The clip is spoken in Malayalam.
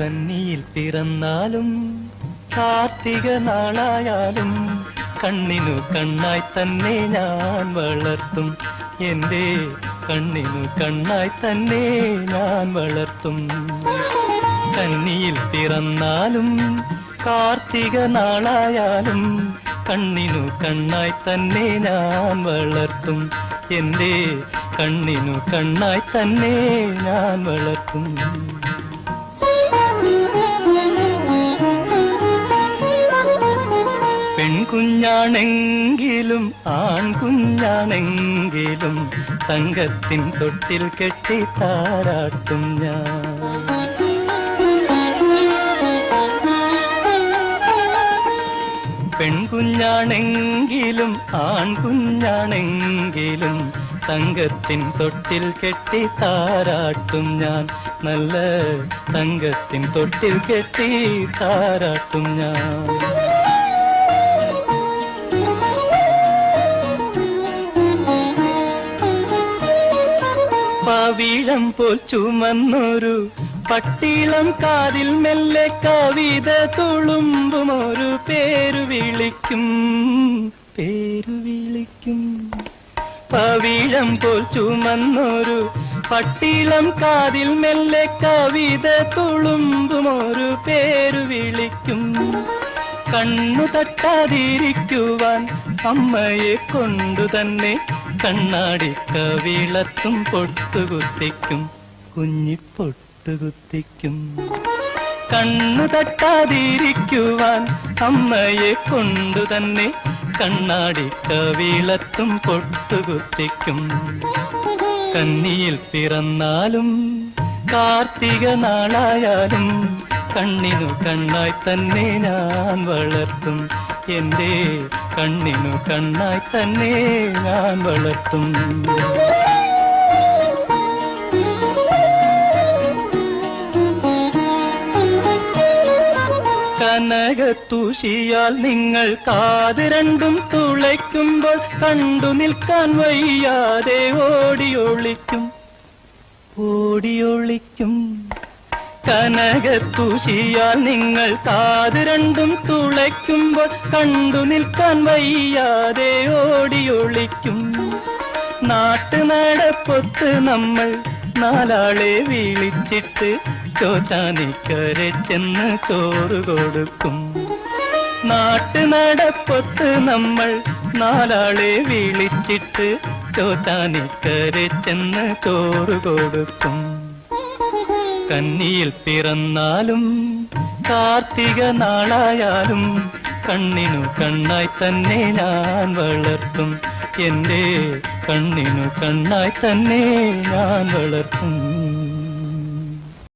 കന്നിയിൽ പിറന്നാലും കാർത്തിക നാളായാലും കണ്ണിനു കണ്ണായി തന്നെ ഞാൻ വളർത്തും. എന്റെ കണ്ണിനു കണ്ണായി തന്നെ ഞാൻ വളർത്തും. കന്നിയിൽ പിറന്നാലും കാർത്തിക നാളായാലും കണ്ണിനു കണ്ണായി തന്നെ ഞാൻ വളർത്തും. എന്റെ കണ്ണിനു കണ്ണായി തന്നെ ഞാൻ വളർത്തും. പെൺകുഞ്ഞാണെങ്കിലും ആൺകുഞ്ഞാണെങ്കിലും തങ്കത്തിൻ തൊട്ടിൽ കെട്ടി താരാട്ടും ഞാൻ. പെൺകുഞ്ഞാണെങ്കിലും ആൺകുഞ്ഞാണെങ്കിലും തങ്കത്തിൻ തൊട്ടിൽ കെട്ടി താരാട്ടും ഞാൻ. നല്ല തങ്കത്തിൻ തൊട്ടിൽ കെട്ടി താരാട്ടും ഞാൻ. പവിഴം പോൽ ചുമന്നൊരു പട്ടീളം കാതിൽ മെല്ലെ കവിത തുളുമ്പും ഒരു പേരു വിളിക്കും പേരു വിളിക്കും. പവിഴം പോൽ ചുമന്നൊരു പട്ടീളം കാതിൽ മെല്ലെ കവിത തുളുമ്പും ഒരു പേരു വിളിക്കും. കണ്ണു തട്ടാതിരിക്കുവാൻ അമ്മയെ കൊണ്ടു തന്നെ കണ്ണാടി കവിളത്തും പൊട്ടുകുത്തിക്കും കുഞ്ഞിപ്പൊട്ടുകുത്തിക്കും കണ്ണു തട്ടാതിരിക്കുവാൻ അമ്മയെ കൊണ്ടു തന്നെ കണ്ണാടി കവിളത്തും പൊട്ടുകുത്തിക്കും. കന്നിയിൽ പിറന്നാലും കാർത്തിക നാളായാലും കണ്ണിനു കണ്ണായി തന്നെ ഞാൻ വളർത്തും. എന്റെ കണ്ണിനു കണ്ണായി തന്നെ ഞാൻ വളർത്തും. കനകത്തൂഷിയാൽ നിങ്ങൾ കാത് രണ്ടും തുളയ്ക്കുമ്പോൾ കണ്ടു നിൽക്കാൻ വയ്യാതെ ഓടിയൊളിക്കും. ഓടിയൊളിക്കും. കനകത്തൂഷിയാൽ നിങ്ങൾ കാത് രണ്ടും തുളയ്ക്കുമ്പോൾ കണ്ടു നിൽക്കാൻ വയ്യാതെ ഓടിയൊളിക്കും. നാട്ടു നടപ്പൊത്ത് നമ്മൾ നാലാളെ വിളിച്ചിട്ട് ചോറ്റാനിക്കരെ ചെന്ന് ചോറ് കൊടുക്കും. നാട്ടു നടപ്പൊത്ത് നമ്മൾ നാലാളെ വിളിച്ചിട്ട് ചോറ്റാനിക്കരെ ചെന്ന് ചോറ് കൊടുക്കും. കന്നിയിൽ പിറന്നാലും കാർത്തിക നാളായാലും കണ്ണിനു കണ്ണായി തന്നെ ഞാൻ വളർത്തും. എന്റെ കണ്ണിനു കണ്ണായി തന്നെ ഞാൻ വളർത്തും.